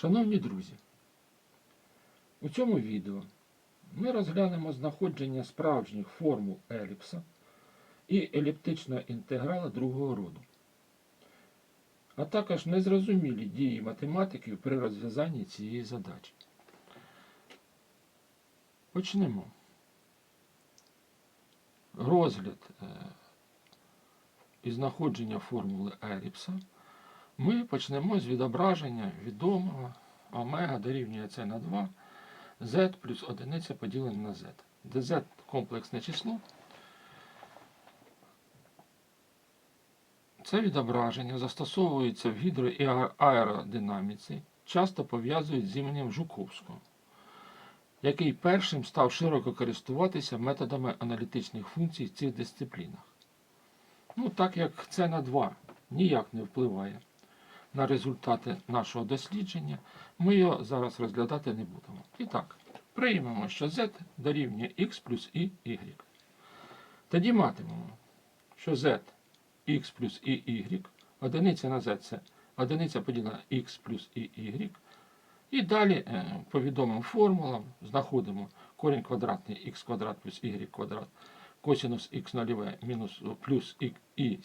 Шановні друзі, у цьому відео ми розглянемо знаходження справжніх формул еліпса і еліптичного інтеграла другого роду, а також незрозумілі дії математиків при розв'язанні цієї задачі. Почнемо. Розгляд е, і знаходження формули еліпса ми почнемо з відображення відомого омега дорівнює c на 2 z плюс одиниця поділене на z, де z комплексне число. Це відображення застосовується в гідро- і аеродинаміці, часто пов'язують з іменем Жуковського, який першим став широко користуватися методами аналітичних функцій в цих дисциплінах. Ну, так як це на 2 ніяк не впливає на результати нашого дослідження, ми його зараз розглядати не будемо. І так, приймемо, що z дорівнює x плюс і y. Тоді матимемо, що z x плюс і y, одиниця на z це одиниця поділена x плюс і y. І далі е, по відомим формулам знаходимо корінь квадратний х квадрат плюс y квадрат, косинус х нульове мінус плюс і,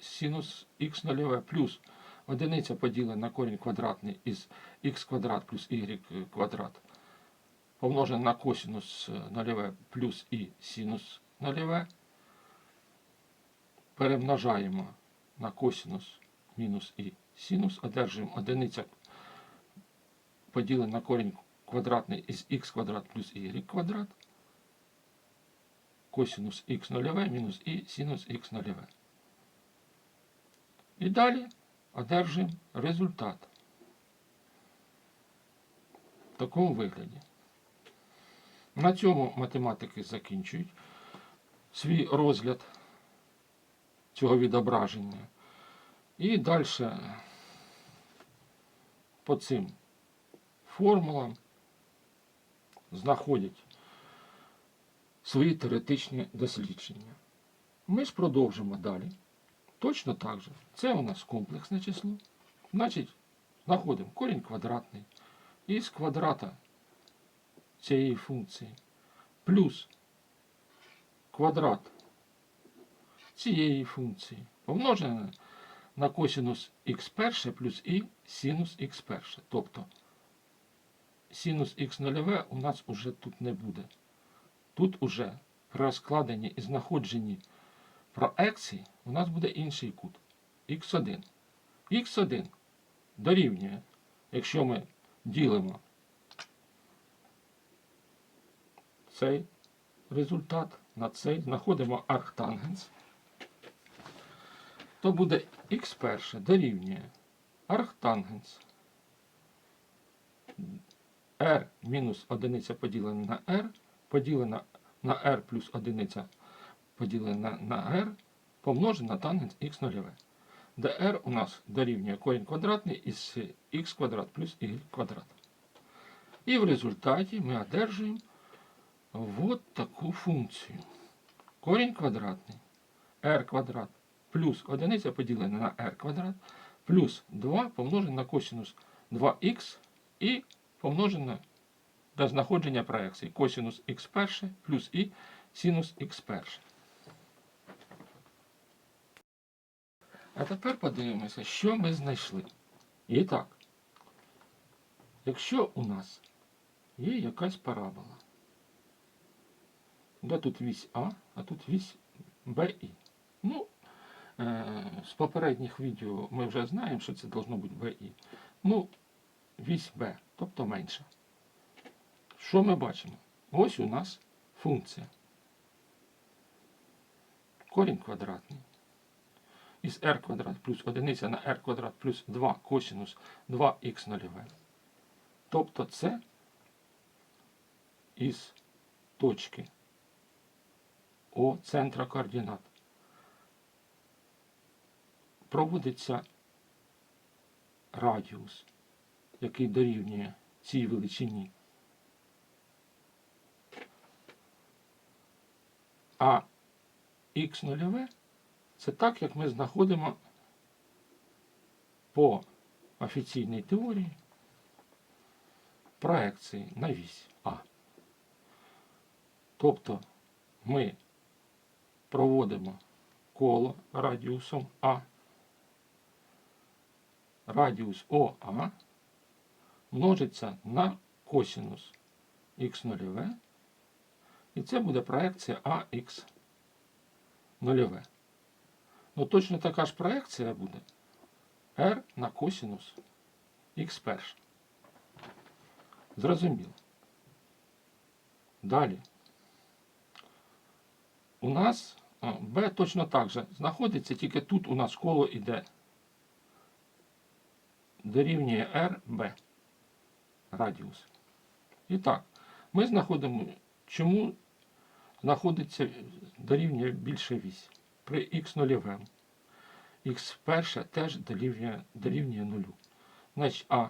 синус, х нульове плюс одиниця поділена на корінь квадратний із х квадрат плюс y квадрат помножене на косинус нульове плюс і синус нульове. Перемножаємо на косинус мінус і синус, одержуємо одиниця поділене на корінь квадратний із х квадрат плюс y квадрат, косинус х нульове мінус і синус х нульове. І далі одержуємо результат в такому вигляді. На цьому математики закінчують свій розгляд цього відображення. І далі по цим формулам знаходять свої теоретичні дослідження. Ми ж продовжимо далі. Точно так же. Це у нас комплексне число. Значить, знаходимо корінь квадратний із квадрата цієї функції плюс квадрат цієї функції помножене на косинус х перше плюс і синус х перше. Тобто синус х нульове у нас уже тут не буде. Тут уже при розкладенні і знаходженні проекції у нас буде інший кут x1. Х1 дорівнює, якщо ми ділимо цей результат на цей, знаходимо архтангенс, то буде х1 дорівнює архтангенс r мінус 1 поділена на r, поділена на r плюс 1 поділене на, r помножене на тангенс х нульове. Де r у нас дорівнює корінь квадратний із х квадрат плюс y квадрат. І в результаті ми одержуємо вот таку функцію. Корінь квадратний r квадрат плюс 1 поділене на r квадрат плюс 2 помножене на косинус 2х і помножене до знаходження проекції косинус х перше плюс і синус х перше. А тепер подивимося, що ми знайшли. І так, якщо у нас є якась парабола, де тут вісь А, а тут вісь БІ. Ну, е, з попередніх відео ми вже знаємо, що це должно бути БІ. Ну, вісь Б, тобто менша. Що ми бачимо? Ось у нас функція. Корінь квадратний. Із r квадрат плюс 1 на r квадрат плюс 2 косинус 2х нульове. Тобто це із точки О центра координат. Проводиться радіус, який дорівнює цій величині. А х нульове це так, як ми знаходимо по офіційній теорії проекції на вісь А. Тобто ми проводимо коло радіусом А, радіус ОА множиться на косінус х нульове, і це буде проекція АХ нульове. Ну точно така ж проекція буде R на косінус х перше. Зрозуміло. Далі. У нас B точно так же знаходиться, тільки тут у нас коло іде дорівнює RB радіус. І так, ми знаходимо, чому знаходиться дорівнює більше вісь. При х нульовому. Х перше теж дорівнює, нулю. Значить, А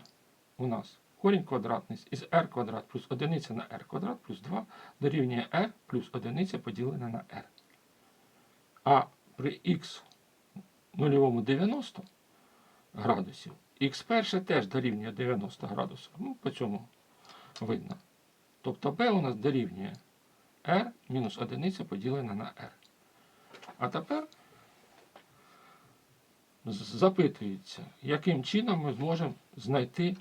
у нас корінь квадратний із r квадрат плюс одиниця на r квадрат плюс 2 дорівнює r плюс одиниця поділене на r. А при х нульовому 90 градусів, х перше теж дорівнює 90 градусів. Ну, по цьому видно. Тобто b у нас дорівнює r мінус одиниця поділена на r. А тепер запитується, яким чином ми зможемо знайти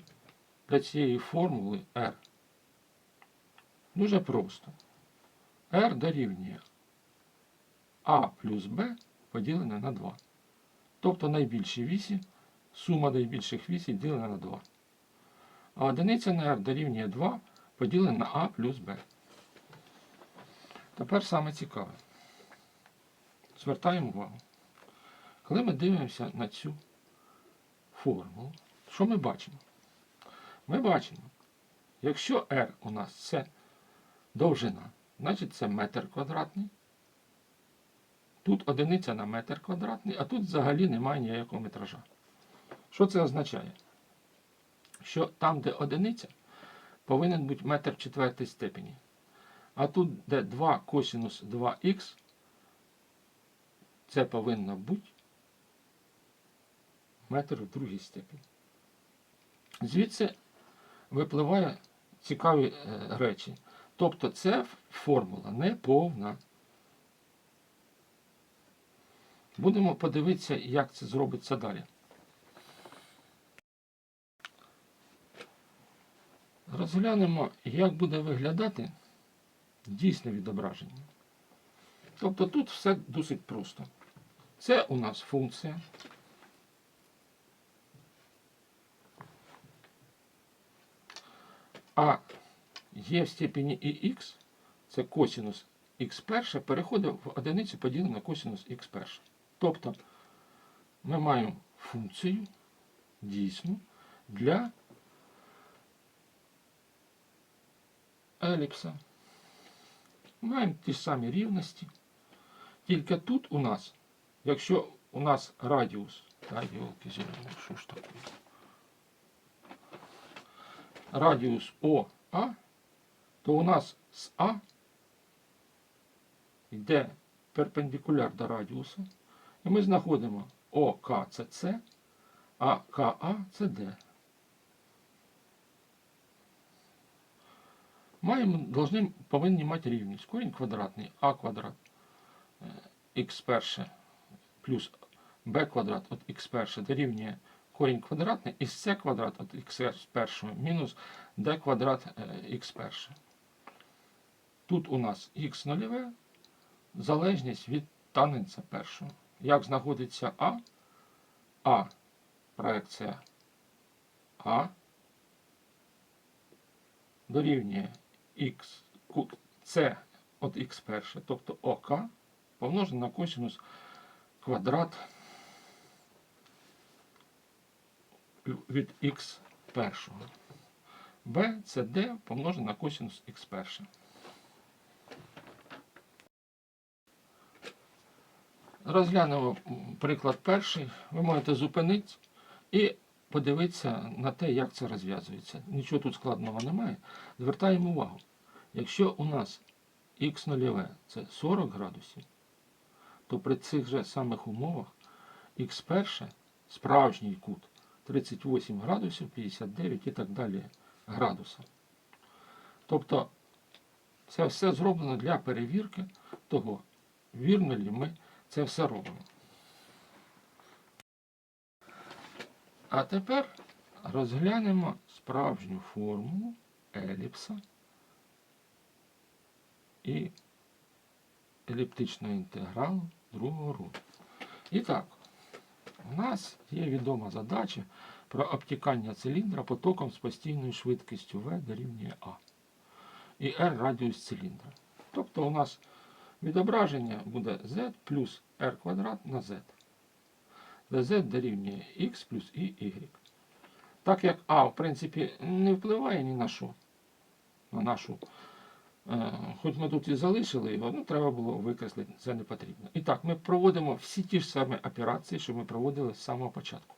для цієї формули R. Дуже просто. R дорівнює А плюс Б поділене на 2. Тобто найбільші вісі, сума найбільших вісій ділена на 2. А одиниця на R дорівнює 2 поділене на А плюс Б. Тепер саме цікаве. Звертаємо увагу. Коли ми дивимося на цю формулу, що ми бачимо? Ми бачимо, якщо R у нас це довжина, значить це метр квадратний. Тут одиниця на метр квадратний, а тут взагалі немає ніякого метража. Що це означає? Що там, де одиниця, повинен бути метр четвертій степені. А тут, де 2 косінус 2х, це повинно бути метр в другій степені. Звідси випливає цікаві е, речі. Тобто це формула не повна. Будемо подивитися, як це зробиться далі. Розглянемо, як буде виглядати дійсне відображення. Тобто тут все досить просто. Це у нас функція. А є в степені і х, це косінус х перше, переходить в одиницю поділене на косінус х перше. Тобто ми маємо функцію дійсну для еліпса. Маємо ті ж самі рівності. Тільки тут у нас, якщо у нас радіус, та йолки зелені, що ж таке? Радіус ОА, то у нас з А йде перпендикуляр до радіуса. І ми знаходимо ОК це С, а КА це Д. Маємо, должны, повинні мати рівність. Корінь квадратний А квадрат х перше плюс b квадрат от х перше дорівнює корінь квадратний із c квадрат от х першого мінус d квадрат х перше. Тут у нас х нульове, залежність від таненця першого. Як знаходиться А? А проекція А дорівнює х, С от х перше, тобто ОК помножено на косинус квадрат від х першого. b це d помножено на косинус х перше. Розглянемо приклад перший. Ви можете зупинити і подивитися на те, як це розв'язується. Нічого тут складного немає. Звертаємо увагу. Якщо у нас х нульове це 40 градусів, то при цих же самих умовах х перше справжній кут 38 градусів, 59 і так далі градуса. Тобто це все зроблено для перевірки того, вірно ли ми це все робимо. А тепер розглянемо справжню формулу еліпса і еліптичного інтегралу другого роду. І так, у нас є відома задача про обтікання циліндра потоком з постійною швидкістю V дорівнює А. І R радіус циліндра. Тобто у нас відображення буде Z плюс R квадрат на Z. Де Z дорівнює X плюс і Y. Так як А, в принципі, не впливає ні на що. На нашу. Хоч ми тут і залишили його, ну треба було викреслити, це не потрібно. І так, ми проводимо всі ті ж самі операції, що ми проводили з самого початку.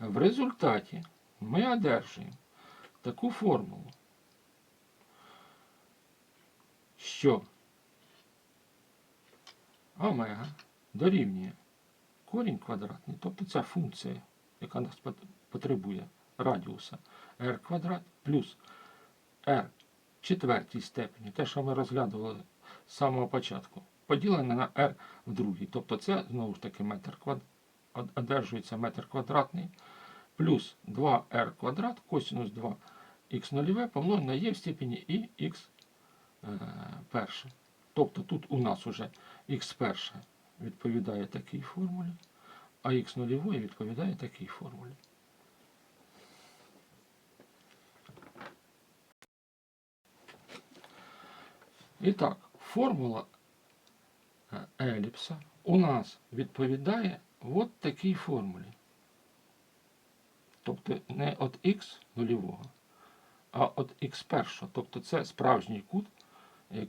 В результаті ми одержуємо таку формулу, що омега дорівнює корінь квадратний, тобто ця функція, яка нас потребує радіуса r квадрат плюс r четвертій степені, те, що ми розглядували з самого початку, поділене на r в другій. Тобто це знову ж таки метр квад... одержується метр квадратний плюс 2r квадрат косинус 2 х нульове помножене на e в степені і х е, перше. Тобто тут у нас уже х перше відповідає такій формулі, а х нульової відповідає такій формулі. І так, формула еліпса у нас відповідає от такій формулі. Тобто не от х нульового, а от х першого. Тобто це справжній кут,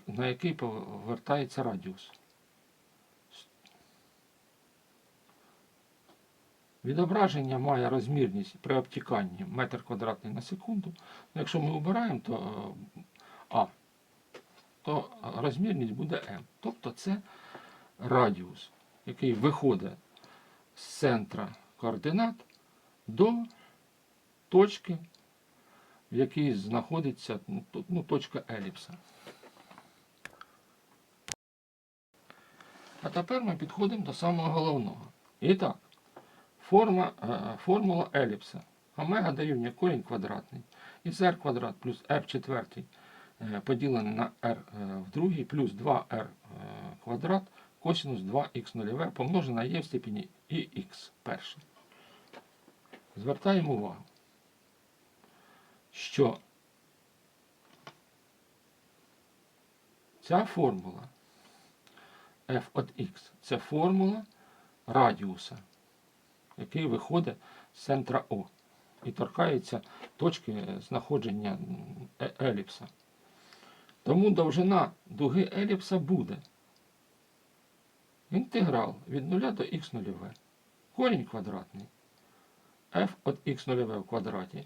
на який повертається радіус. Відображення має розмірність при обтіканні метр квадратний на секунду. Ну, Якщо ми обираємо, то е, А, то розмірність буде m. Тобто це радіус, який виходить з центра координат до точки, в якій знаходиться ну, точка еліпса. А тепер ми підходимо до самого головного. І так, форма, е, формула еліпса. Омега дорівнює корінь квадратний із r квадрат плюс r е, поділене на r е, в другій плюс 2r е, квадрат косинус 2х нульове помножене на e в степені х перше. Звертаємо увагу, що ця формула f от x це формула радіуса, який виходить з центра О і торкається точки знаходження е- еліпса. Тому довжина дуги еліпса буде інтеграл від 0 до х нульове. Корінь квадратний f от х нульове в квадраті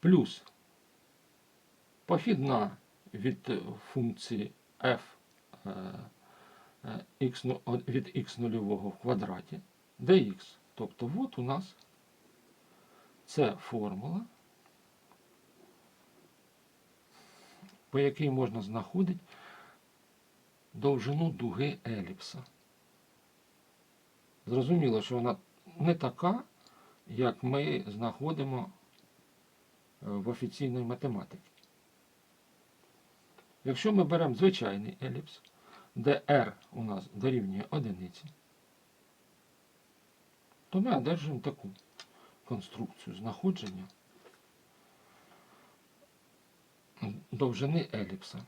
плюс похідна від функції f е, е, ну- від х нульового в квадраті dx. Тобто от у нас це формула, по якій можна знаходити довжину дуги еліпса. Зрозуміло, що вона не така, як ми знаходимо е, в офіційній математиці. Якщо ми беремо звичайний еліпс, де r у нас дорівнює одиниці, то ми одержуємо таку конструкцію знаходження довжини еліпса.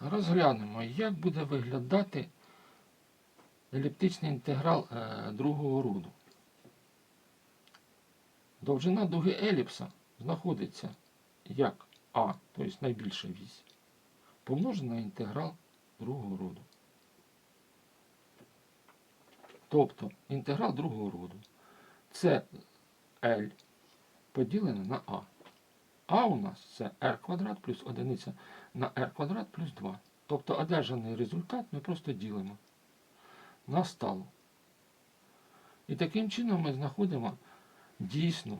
Розглянемо, як буде виглядати еліптичний інтеграл е, другого роду. Довжина дуги еліпса знаходиться як А, тобто найбільша вісь, помножена на інтеграл другого роду. Тобто інтеграл другого роду це L поділене на А. А у нас це r квадрат плюс одиниця на r квадрат плюс 2. Тобто одержаний результат ми просто ділимо на сталу. І таким чином ми знаходимо дійсну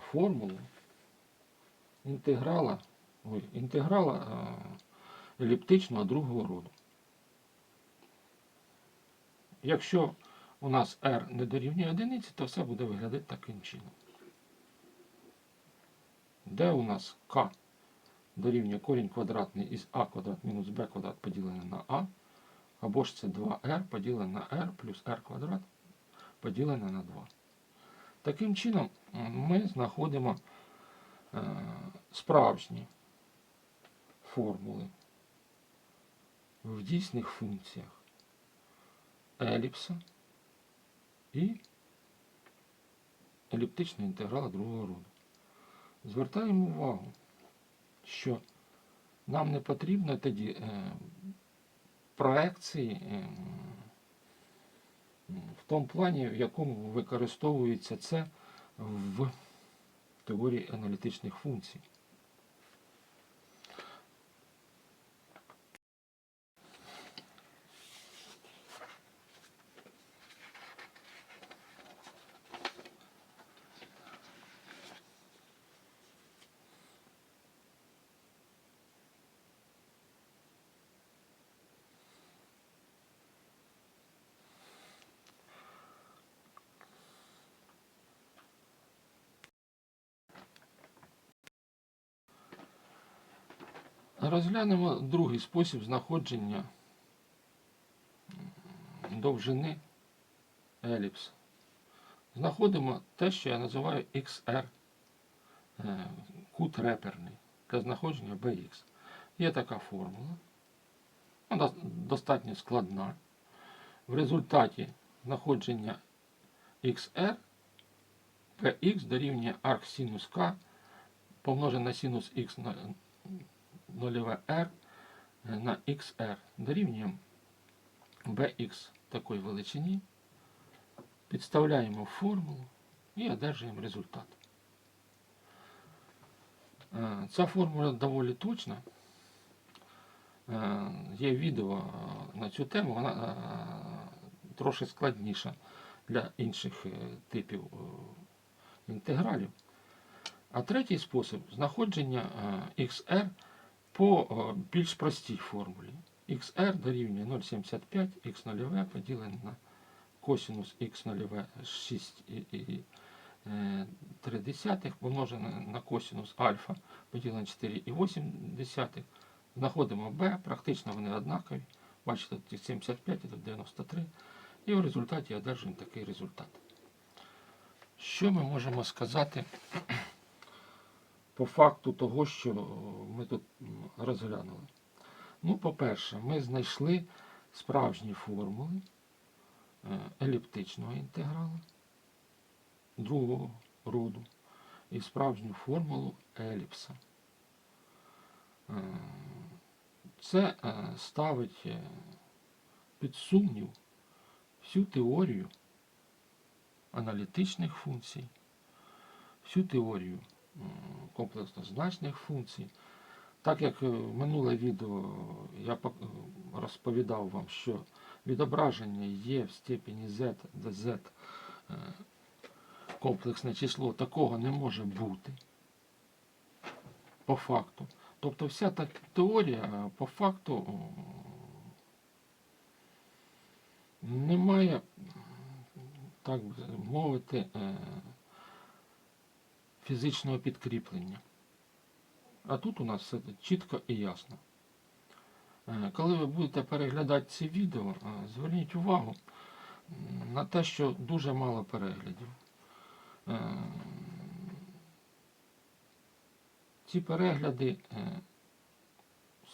формулу інтеграла, ой, інтеграла е, еліптичного другого роду. Якщо у нас r не дорівнює одиниці, то все буде виглядати таким чином. Де у нас k дорівнює корінь квадратний із а квадрат мінус b квадрат поділене на а, або ж це 2r поділене на r плюс r квадрат поділене на 2. Таким чином ми знаходимо е, справжні формули в дійсних функціях еліпса і еліптичного інтеграла другого роду. Звертаємо увагу, що нам не потрібно тоді е, проекції е, в тому плані, в якому використовується це в теорії аналітичних функцій. Розглянемо другий спосіб знаходження довжини еліпса. Знаходимо те, що я називаю XR, е, кут реперний для знаходження BX. Є така формула. Вона достатньо складна. В результаті знаходження XR PX дорівнює арк синус К помножене на синус Х на нульове R на XR дорівнює BX такої величині. Підставляємо формулу і одержуємо результат. Е, Ця формула доволі точна. Е, Є відео е, на цю тему, вона трохи складніша для інших типів інтегралів. А третій спосіб знаходження XR по е, більш простій формулі. XR дорівнює 0,75 х0 поділене на косинус х0 6,3 помножене на косинус альфа поділене на 4,8. Знаходимо b, практично вони однакові. Бачите, тут 75 і тут 93. І в результаті одержуємо такий результат. Що ми можемо сказати по факту того, що ми тут розглянули? Ну, по-перше, ми знайшли справжні формули е, еліптичного інтегралу другого роду і справжню формулу еліпса. Е, Це е, ставить е, під сумнів всю теорію аналітичних функцій, всю теорію м, комплексно-значних функцій. Так як е, в минуле відео я е, розповідав вам, що відображення є в степені z, де z е, комплексне число, такого не може бути по факту. Тобто вся та теорія е, по факту не має, так би мовити, е, фізичного підкріплення. А тут у нас все чітко і ясно. Е, Коли ви будете переглядати ці відео, е, зверніть увагу на те, що дуже мало переглядів. Е, Ці перегляди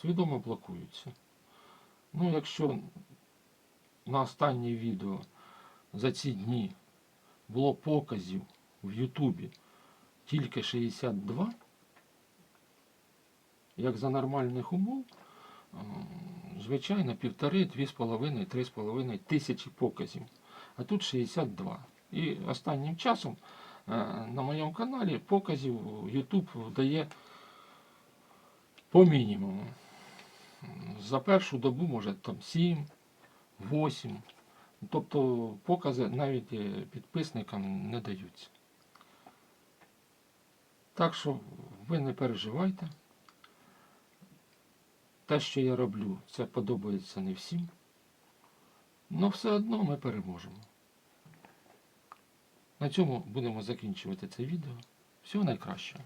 свідомо блокуються. Ну, якщо на останнє відео за ці дні було показів в Ютубі тільки 62, як за нормальних умов, звичайно, півтори, дві з половиною, три з половиною тисячі показів. А тут 62. І останнім часом е, на моєму каналі показів YouTube дає по мінімуму. За першу добу, може, там 7, 8. Тобто покази навіть е, підписникам не даються. Так що ви не переживайте. Те, що я роблю, це подобається не всім. Але все одно ми переможемо. На цьому будемо закінчувати це відео. Всього найкращого.